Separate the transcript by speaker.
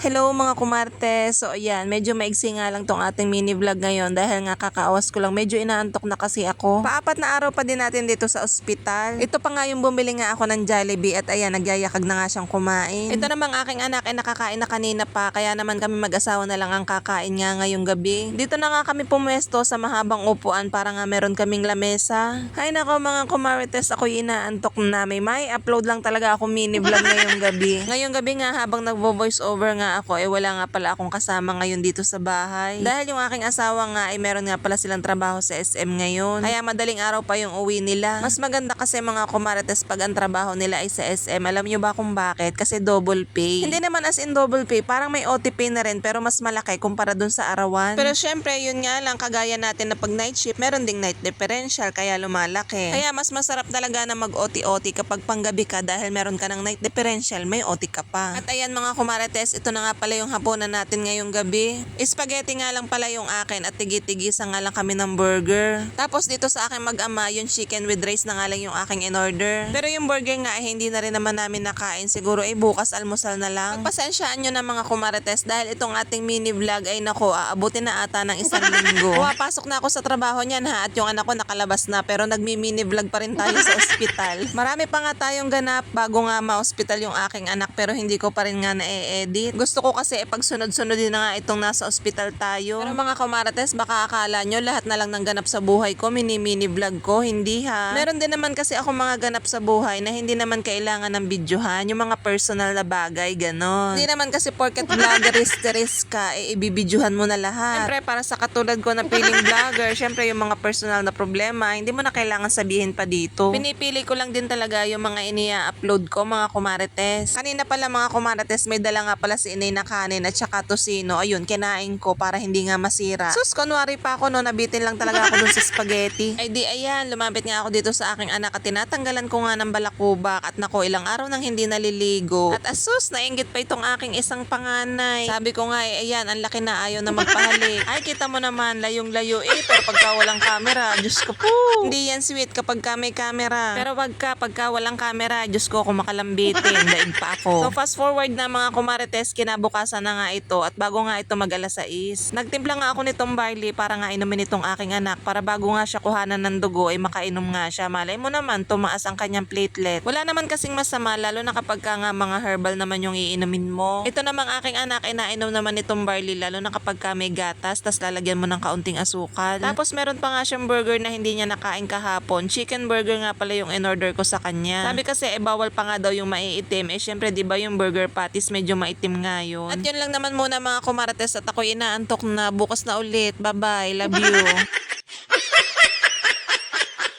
Speaker 1: Hello mga kumarte. So ayan, medyo maigsi nga lang tong ating mini vlog ngayon dahil nga kakaawas ko lang. Medyo inaantok na kasi ako. Paapat na araw pa din natin dito sa ospital. Ito pa nga yung bumili nga ako ng Jollibee at ayan, nagyayakag na nga siyang kumain. Ito namang aking anak ay nakakain na kanina pa kaya naman kami mag-asawa na lang ang kakain nga ngayong gabi. Dito na nga kami pumwesto sa mahabang upuan para nga meron kaming lamesa. Hay nako mga kumarites, ako inaantok na. May may upload lang talaga ako mini vlog ngayong gabi. Ngayong gabi nga habang nagvo-voice over nga ako, eh wala nga pala akong kasama ngayon dito sa bahay. Dahil yung aking asawa nga ay meron nga pala silang trabaho sa SM ngayon. Kaya madaling araw pa yung uwi nila. Mas maganda kasi mga kumarites pag ang trabaho nila ay sa SM. Alam nyo ba kung bakit? Kasi double pay. Hindi naman as in double pay, parang may OT pay na rin pero mas malaki kumpara dun sa arawan. Pero syempre, yun nga lang kagaya natin na pag night shift, meron ding night differential kaya lumalaki. Kaya mas masarap talaga na mag-OT-OT kapag panggabi ka dahil meron ka ng night differential, may OT ka pa. At ayan mga kumarites, ito na nga pala yung hapunan natin ngayong gabi. Spaghetti nga lang pala yung akin at tigi-tigisa nga lang kami ng burger. Tapos dito sa akin mag-ama, yung chicken with rice na nga lang yung aking in-order. Pero yung burger nga ay hindi na rin naman namin nakain. Siguro ay bukas almusal na lang. Pagpasensyaan nyo na mga kumarites dahil itong ating mini vlog ay nako, aabutin na ata ng isang linggo. Pumapasok na ako sa trabaho niyan ha at yung anak ko nakalabas na pero nagmi-mini vlog pa rin tayo sa ospital. Marami pa nga tayong ganap bago nga ma-hospital yung aking anak pero hindi ko pa rin nga na-edit. Gusto ko kasi pag sunod-sunod din na nga itong nasa ospital tayo. Pero mga kumarates, baka akala nyo lahat na lang ng ganap sa buhay ko, mini-mini vlog ko. Hindi ha. Meron din naman kasi ako mga ganap sa buhay na hindi naman kailangan ng videohan. Yung mga personal na bagay, ganon. Hindi naman kasi porket vloggeris teris ka, eh, ibibidyohan mo na lahat. Siyempre, para sa katulad ko na piling vlogger, syempre yung mga personal na problema, hindi mo na kailangan sabihin pa dito. Pinipili ko lang din talaga yung mga inia-upload ko, mga kumarites. Kanina pala mga kumarites, may dala nga pala si inay na kanin at saka tosino. Ayun, kinain ko para hindi nga masira. Sus, kunwari pa ako no, nabitin lang talaga ako dun sa spaghetti. Ay di, ayan, lumapit nga ako dito sa aking anak at tinatanggalan ko nga ng balakubak at nako, ilang araw nang hindi naliligo. At asus, nainggit pa itong aking isang panganay. Sabi ko nga, eh, ayan, ang laki na ayaw na magpahalik. Ay, kita mo naman, layong-layo eh, pero pagka walang camera, Diyos ko po. Hindi yan sweet kapag ka may camera. Pero pagka, pagka walang camera, Diyos ko, kung makalambitin, daig pa ako. So, fast forward na mga kumarites, kinabukasan na nga ito at bago nga ito mag alas 6. Nagtimpla nga ako nitong barley para nga inumin itong aking anak para bago nga siya kuhanan ng dugo ay makainom nga siya. Malay mo naman, tumaas ang kanyang platelet. Wala naman kasing masama lalo na kapag ka nga mga herbal naman yung iinumin mo. Ito namang aking anak ay nainom naman itong barley lalo na kapag ka may gatas tas lalagyan mo ng kaunting asukal. Tapos meron pa nga siyang burger na hindi niya nakain kahapon. Chicken burger nga pala yung in-order ko sa kanya. Sabi kasi eh bawal pa nga daw yung maiitim. Eh syempre di ba yung burger patties medyo maitim nga yun. At yun lang naman muna mga kumarates at ako inaantok na bukas na ulit. Bye bye. Love you.